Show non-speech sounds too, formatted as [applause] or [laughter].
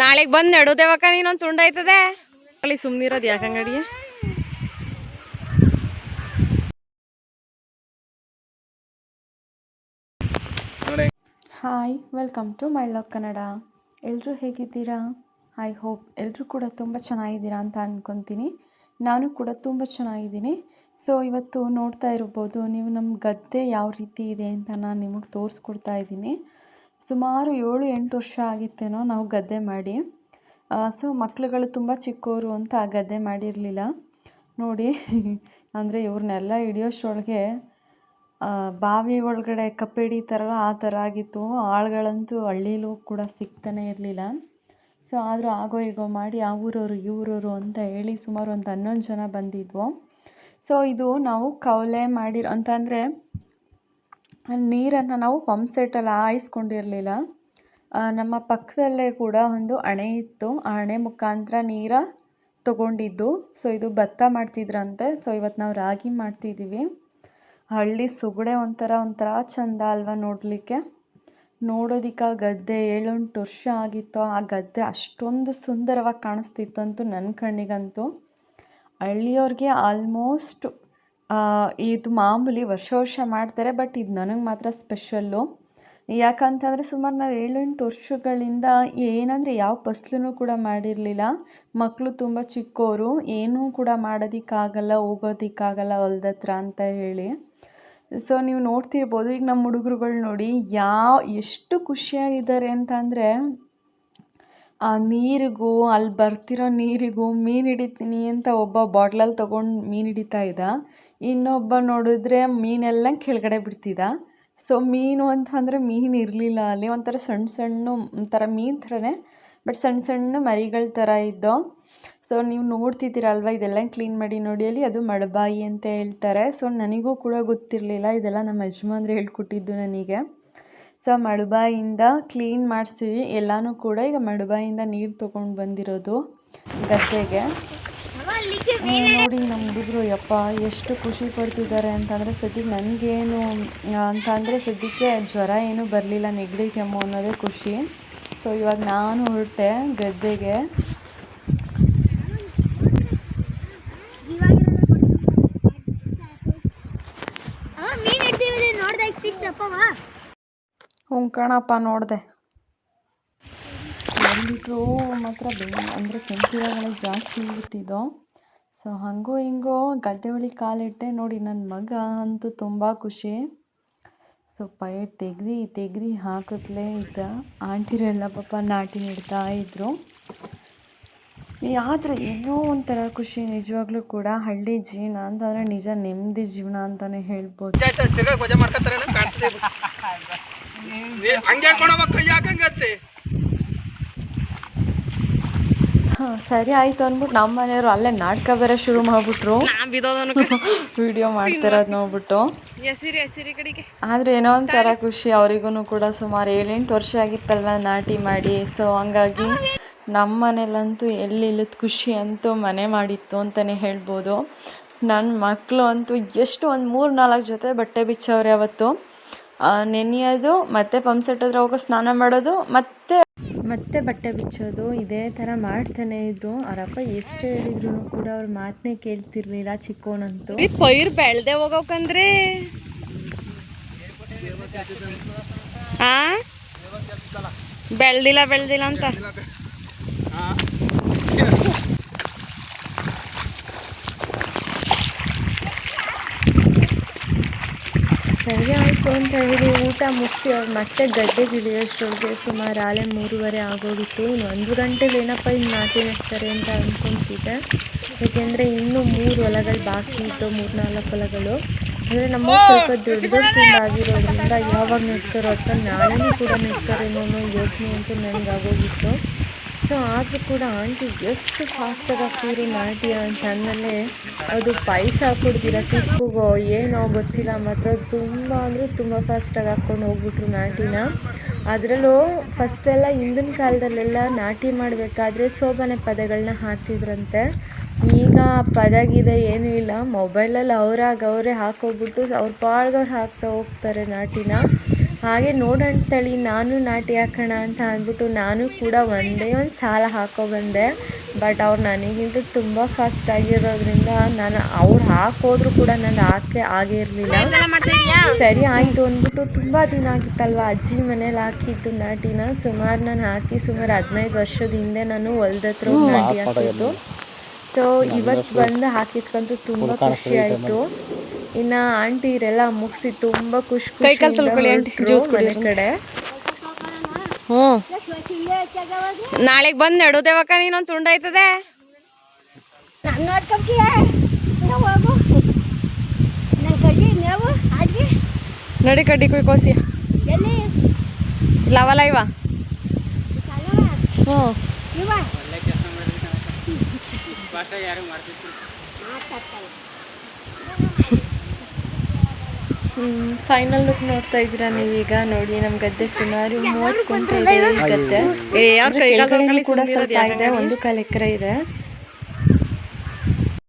ನಾಳೆಗೆ ಬಂದು ನೆಡೋದೇವಕ್ಕ ನೀನೊಂದು ತುಂಡ ಆಯ್ತದೆ? ಅಲ್ಲಿ ಸುಮ್ಮನಿರೋದು ಯಾಕಂಗಡಿಗೆ hi welcome to my love Kannada. ಎಲ್ಲರೂ ಹೇಗಿದ್ದೀರಾ? ಐ ಹೋಪ್ ಎಲ್ಲರೂ ಕೂಡ ತುಂಬ ಚೆನ್ನಾಗಿದ್ದೀರಾ ಅಂತ ಅಂದ್ಕೊತೀನಿ ನಾನು ಕೂಡ ತುಂಬ ಚೆನ್ನಾಗಿದ್ದೀನಿ. ಸೊ ಇವತ್ತು ನೋಡ್ತಾ ಇರ್ಬೋದು ನೀವು ನಮ್ಮ ಗದ್ದೆ ಯಾವ ರೀತಿ ಇದೆ ಅಂತ ನಾನು ನಿಮಗೆ ತೋರಿಸ್ಕೊಡ್ತಾ ಇದ್ದೀನಿ. ಸುಮಾರು ಏಳು, ಎಂಟು ವರ್ಷ ಆಗಿತ್ತೇನೋ ನಾವು ಗದ್ದೆ ಮಾಡಿ. ಸೊ ಮಕ್ಳುಗಳು ತುಂಬ ಚಿಕ್ಕವರು ಅಂತ ಆ ಗದ್ದೆ ಮಾಡಿರಲಿಲ್ಲ. ನೋಡಿ, ಅಂದರೆ ಇವ್ರನ್ನೆಲ್ಲ ಹಿಡಿಯೋಷ್ಟೊಳಗೆ ಬಾವಿ ಒಳಗಡೆ ಕಪ್ಪೆ ಥರ ಆ ಥರ ಆಗಿತ್ತು. ಆಳುಗಳಂತೂ ಹಳ್ಳಿಲೂ ಕೂಡ ಸಿಗ್ತಾನೆ ಇರಲಿಲ್ಲ. ಸೊ ಆದರೂ ಆಗೋ ಈಗೋ ಮಾಡಿ ಆ ಊರವರು ಇವರವರು ಅಂತ ಹೇಳಿ ಸುಮಾರು ಒಂದು ಹನ್ನೊಂದು ಜನ ಬಂದಿದ್ವು. ಸೊ ಇದು ನಾವು ಕವಲೆ ಮಾಡಿರೋ, ಅಂತ ಅಂದರೆ ನೀರನ್ನು ನಾವು ಪಂಪ್ ಸೆಟ್ಟಲ್ಲಿ ಹಾಯಿಸ್ಕೊಂಡಿರಲಿಲ್ಲ. ನಮ್ಮ ಪಕ್ಕದಲ್ಲೇ ಕೂಡ ಒಂದು ಅಣೆ ಇತ್ತು. ಆ ಅಣೆ ಮುಖಾಂತರ ನೀರ ತಗೊಂಡಿದ್ದು. ಸೊ, ಇದು ಭತ್ತ ಮಾಡ್ತಿದ್ರಂತೆ. ಸೊ, ಇವತ್ತು ನಾವು ರಾಗಿ ಮಾಡ್ತಿದ್ದೀವಿ. ಹಳ್ಳಿ ಸುಗಡೆ ಒಂಥರ ಒಂಥರ ಚಂದ ಅಲ್ವಾ ನೋಡಲಿಕ್ಕೆ? ನೋಡೋದಿಕ್ಕೆ ಆ ಗದ್ದೆ ಏಳೆಂಟು ವರ್ಷ ಆಗಿತ್ತು. ಆ ಗದ್ದೆ ಅಷ್ಟೊಂದು ಸುಂದರವಾಗಿ ಕಾಣಿಸ್ತಿತ್ತಂತೂ ನನ್ನ ಕಣ್ಣಿಗಂತೂ. ಹಳ್ಳಿಯವ್ರಿಗೆ ಆಲ್ಮೋಸ್ಟ್ ಇದು ಮಾಮೂಲಿ ವರ್ಷ ವರ್ಷ ಮಾಡ್ತಾರೆ ಬಟ್ ಇದು ನನಗೆ ಮಾತ್ರ ಸ್ಪೆಷಲ್ಲು ಯಾಕಂತಂದರೆ ಸುಮಾರು ನಾವು ಏಳೆಂಟು ವರ್ಷಗಳಿಂದ ಏನಂದರೆ ಯಾವ ಫಸ್ಲೂ ಕೂಡ ಮಾಡಿರಲಿಲ್ಲ. ಮಕ್ಕಳು ತುಂಬ ಚಿಕ್ಕವರು ಏನೂ ಕೂಡ ಮಾಡೋದಕ್ಕಾಗಲ್ಲ, ಹೋಗೋದಕ್ಕಾಗಲ್ಲ ಹೊಲ್ದ ಹತ್ರ ಅಂತ ಹೇಳಿ. ಸೊ ನೀವು ನೋಡ್ತಿರ್ಬೋದು, ಈಗ ನಮ್ಮ ಹುಡುಗರುಗಳು ನೋಡಿ ಯಾವ ಎಷ್ಟು ಖುಷಿಯಾಗಿದ್ದಾರೆ ಅಂತ ಅಂದರೆ ಆ ನೀರಿಗೂ, ಅಲ್ಲಿ ಬರ್ತಿರೋ ನೀರಿಗೂ ಮೀನು ಹಿಡಿತೀನಿ ಅಂತ ಒಬ್ಬ ಬಾಟ್ಲಲ್ಲಿ ತೊಗೊಂಡು ಮೀನು ಹಿಡಿತಾ ಇದ್ದ. ಇನ್ನೊಬ್ಬ ನೋಡಿದ್ರೆ ಮೀನೆಲ್ಲ ಕೆಳಗಡೆ ಬಿಡ್ತಿದ್ದ. ಸೊ ಮೀನು ಅಂತ ಅಂದರೆ ಮೀನು ಇರಲಿಲ್ಲ. ಅಲ್ಲಿ ಒಂಥರ ಸಣ್ಣ ಸಣ್ಣ ಒಂಥರ ಮೀನು ಥರನೇ, ಬಟ್ ಸಣ್ಣ ಸಣ್ಣ ಮರಿಗಳ ಥರ ಇದ್ದೋ. ಸೊ ನೀವು ನೋಡ್ತಿದ್ದೀರಲ್ವ? ಇದೆಲ್ಲ ಕ್ಲೀನ್ ಮಾಡಿ ನೋಡಿ ಅಲ್ಲಿ. ಅದು ಮಡಬಾಯಿ ಅಂತ ಹೇಳ್ತಾರೆ. ಸೊ ನನಗೂ ಕೂಡ ಗೊತ್ತಿರಲಿಲ್ಲ. ಇದೆಲ್ಲ ನಮ್ಮ ಯಜಮಾನ್ರು ಹೇಳ್ಕೊಟ್ಟಿದ್ದು ನನಗೆ. ಸೊ ಮಡಬಾಯಿಂದ ಕ್ಲೀನ್ ಮಾಡಿಸ್ತೀವಿ ಎಲ್ಲನೂ ಕೂಡ ಈಗ ಮಡಬಾಯಿಂದ ನೀರು ತೊಗೊಂಡು ಬಂದಿರೋದು ಗದ್ದೆಗೆ. ನೋಡಿ ನಮ್ಮ ಹುಡುಗರು, ಯಪ್ಪ, ಎಷ್ಟು ಖುಷಿ ಪಡ್ತಿದ್ದಾರೆ ಅಂತಂದರೆ ಸದ್ಯಕ್ಕೆ ನನಗೇನು ಅಂತ ಅಂದರೆ ಸದ್ಯಕ್ಕೆ ಜ್ವರ ಏನೂ ಬರಲಿಲ್ಲ, ನೆಗಡಿ, ಕೆಮ್ಮು ಅನ್ನೋದೇ ಖುಷಿ. ಸೊ ಇವಾಗ ನಾನು ಹೊರಟೆ ಗದ್ದೆಗೆ. ನೋಡ್ದ ಹ್ಞೂ ಕಣಪ್ಪ, ನೋಡಿದೆ. ಬಂದ್ಬಿಟ್ರು ಮಾತ್ರ ಬೇ, ಅಂದರೆ ಕೆಂಪಿರಗಳು ಜಾಸ್ತಿ ಇರ್ತಿದ್ದೋ. ಸೊ, ಹಂಗೋ ಹಿಂಗೋ ಗದ್ದೆ ಒಳಗೆ ಕಾಲಿಟ್ಟೆ. ನೋಡಿ ನನ್ನ ಮಗ ಅಂತೂ ತುಂಬ ಖುಷಿ. ಸೊ, ಪೈರ್ ತೆಗ್ದು ತೆಗ್ದು ಹಾಕುತ್ತಲೇ ಇದ್ದ. ಆಂಟಿರೆಲ್ಲ ಪಾಪ ನಾಟಿ ನೆಡ್ತಾ ಇದ್ರು. ಆದರೂ ಏನೋ ಒಂಥರ ಖುಷಿ, ನಿಜವಾಗ್ಲೂ ಕೂಡ ಹಳ್ಳಿ ಜೀವನ ಅಂತಂದರೆ ನಿಜ ನೆಮ್ಮದಿ ಜೀವನ ಅಂತಲೇ ಹೇಳ್ಬೋದು. ಹಂಗೆ ಸರಿ ಆಯಿತು ಅಂದ್ಬಿಟ್ಟು ನಮ್ಮ ಮನೆಯವರು ಅಲ್ಲೇ ನಾಟಕ ಬೇರೆ ಶುರು ಮಾಡಿಬಿಟ್ರು. [laughs] ವಿಡಿಯೋ ಮಾಡ್ತಿರೋದು ನೋಡ್ಬಿಟ್ಟು. ಆದ್ರೆ ಏನೋ ಒಂಥರ ಖುಷಿ ಅವರಿಗೂ ಕೂಡ ಸುಮಾರು ಏಳೆಂಟು ವರ್ಷ ಆಗಿತ್ತಲ್ವ ನಾಟಿ ಮಾಡಿ. ಸೊ ಹಂಗಾಗಿ ನಮ್ಮ ಮನೇಲಂತೂ ಎಲ್ಲಿ ಇಲ್ಲದ ಖುಷಿ ಅಂತೂ ಮನೆ ಮಾಡಿತ್ತು ಅಂತಲೇ ಹೇಳ್ಬೋದು. ನನ್ನ ಮಕ್ಕಳು ಅಂತೂ ಎಷ್ಟು ಒಂದು ಮೂರು ನಾಲ್ಕು ಜೊತೆ ಬಟ್ಟೆ ಬಿಚ್ಚವ್ರೆ ಅವತ್ತು. ನೆನೆಯೋದು ಮತ್ತೆ ಪಂಪ್ ಸೆಟ್ ಹತ್ರ ಹೋಗೋ ಸ್ನಾನ ಮಾಡೋದು ಮತ್ತೆ ಮತ್ತೆ ಬಟ್ಟೆ ಬಿಚ್ಚೋದು ಇದೇ ಥರ ಮಾಡ್ತಾನೆ ಇದ್ರು. ಅವರಪ್ಪ ಎಷ್ಟು ಹೇಳಿದ್ರು ಕೂಡ ಅವ್ರ ಮಾತನ್ನೇ ಕೇಳ್ತಿರ್ಲಿಲ್ಲ ಚಿಕ್ಕವನಂತೂ ಈ ಪೈರ್ ಬೆಳ್ದೆ ಹೋಗೋಕಂದ್ರೆ ಆ? ಬೆಳ್ದಿಲ್ಲ ಬೆಳ್ದಿಲ್ಲ ಅಂತ ಸರಿ ಆಯಿತು ಅಂತ ಹೇಳಿ ಊಟ ಮುಗಿಸಿ ಅವ್ರು ಮತ್ತೆ ಗದ್ದೆಗೆ ಇಳಿಯೋಷ್ಟೊಳಗೆ ಸುಮಾರು ಆಲೆ ಮೂರುವರೆ ಆಗೋಗಿತ್ತು. ಇನ್ನು ಒಂದು ಗಂಟೆಗೆ ಏನಪ್ಪ ಇನ್ನು ನಾಟಿ ನೆಡ್ತಾರೆ ಅಂತ ಅಂದ್ಕೊಂತಿದ್ದೆ ಏಕೆಂದರೆ ಇನ್ನೂ ಮೂರು ಹೊಲಗಳು ಬಾಕಿ ಇತ್ತು, ಮೂರು ನಾಲ್ಕು ಹೊಲಗಳು ಅಂದರೆ ನಮ್ಮ ಸ್ವಲ್ಪ ದೊಡ್ಡ ದೊಡ್ಡ ಆಗಿರೋದ್ರಿಂದ ಯಾವಾಗ ನೆಡ್ತಾರೋ ಅಥವಾ ನಾಳೆನೂ ಕೂಡ ನೆಡ್ತಾರೇನೋ ಅನ್ನೋ ಯೋಚನೆ ಅಂತೂ ನನಗೆ ಆಗೋಗಿತ್ತು. ಸೊ ಆದರೂ ಕೂಡ ಆಂಟಿ ಎಷ್ಟು ಫಾಸ್ಟಾಗಿ ಹಾಕ್ತಿದ್ರು ನಾಟಿ ಅಂತ ಅಂದಮೇಲೆ ಅದು ಪಾಯಸ ಹಾಕ್ಕೊಡ್ತೀರ ಟಿಪ್ಪಿಗೋ ಏನೋ ಗೊತ್ತಿಲ್ಲ, ಮಾತ್ರ ತುಂಬ ಅಂದರೆ ತುಂಬ ಫಾಸ್ಟಾಗಿ ಹಾಕ್ಕೊಂಡು ಹೋಗ್ಬಿಟ್ರು ನಾಟಿನ. ಅದರಲ್ಲೂ ಫಸ್ಟೆಲ್ಲ ಹಿಂದಿನ ಕಾಲದಲ್ಲೆಲ್ಲ ನಾಟಿ ಮಾಡಬೇಕಾದ್ರೆ ಸೋಬಾನೆ ಪದಗಳನ್ನ ಹಾಕ್ತಿದ್ರಂತೆ. ಈಗ ಪದ ಗಿದೆ ಏನೂ ಇಲ್ಲ. ಮೊಬೈಲಲ್ಲಿ ಅವ್ರಾಗ ಅವರೇ ಹಾಕೋಗ್ಬಿಟ್ಟು ಅವ್ರ ಪಾಳ್ಗವ್ರು ಹಾಕ್ತಾ ಹೋಗ್ತಾರೆ ನಾಟಿನ. ಹಾಗೆ ನೋಡಂತೇಳಿ ನಾನು ನಾಟಿ ಹಾಕೋಣ ಅಂತ ಅಂದ್ಬಿಟ್ಟು ನಾನು ಕೂಡ ಒಂದೇ ಒಂದು ಸಾಲ ಹಾಕೋ ಬಂದೆ. ಬಟ್ ಅವ್ರು ನನಗಿಂತ ತುಂಬ ಫಾಸ್ಟ್ ಆಗಿರೋದ್ರಿಂದ ನಾನು ಅವ್ರು ಹಾಕೋದ್ರು ಕೂಡ ನಾನು ಹಾಕೇ ಆಗಿರಲಿಲ್ಲ ಸರಿ ಆಯಿತು ಅಂದ್ಬಿಟ್ಟು ತುಂಬ ದಿನ ಆಗಿತ್ತಲ್ವ ಅಜ್ಜಿ ಮನೇಲಿ ಹಾಕಿದ್ದು ನಾಟಿನ. ಸುಮಾರು ನಾನು ಹಾಕಿ ಸುಮಾರು ಹದಿನೈದು ವರ್ಷದ ಹಿಂದೆ ನಾನು ಹೊಲ್ದ ಹತ್ರ ಹೋಗಿ ನಾಟಿ ಹಾಕಿದ್ದು. ಸೊ ಇವತ್ತು ಬಂದು ಹಾಕಿದ್ಕಂತೂ ತುಂಬ ಖುಷಿ ಆಯಿತು. ಇನ್ನು ಆಂಟಿರೆಲ್ಲ ಮುಗಿಸಿ ತುಂಬ ಖುಷಿ ಕೈ ಕಾಲು ತೊಳ್ಕೊಳ್ಳಿ ಆಂಟಿ, ಜ್ಯೂಸ್ ಕುಡಿ. ಕಡೆ. ಹ್ಞೂ. ನಾಳೆಗೆ ಬಂದು ನಡುದೇವಕ್ಕ ನೀನೊಂದು ತುಂಡ ಆಯ್ತದೆ. ನಾನು ನೋಡ್ಕೊಂತೀಯ ಹೋಗು. ನನ್ನ ಕಡ್ಡಿ ಮೇವು ಆಗಿ ನಡಿ ಕಡ್ಡಿ ಕುಯ್ ಕೋಸಿ ಲವಲ ಇವ? ಹ್ಞೂ. ಇವ? ಫೈನಲ್ ಲುಕ್ ನೋಡ್ತಾ ಇದ್ದೀರಾ ನೀವೀಗ? ನೋಡಿ ನಮ್ಮ ಗದ್ದೆ ಸುಮಾರು ಮೂವತ್ತು ಕುಂಟೆ ಇದೆ ಗದ್ದೆ. ಕೂಡ ಸ್ವಲ್ಪ ಇದೆ ಒಂದು ಕಾಲ್ ಎಕರೆ ಇದೆ.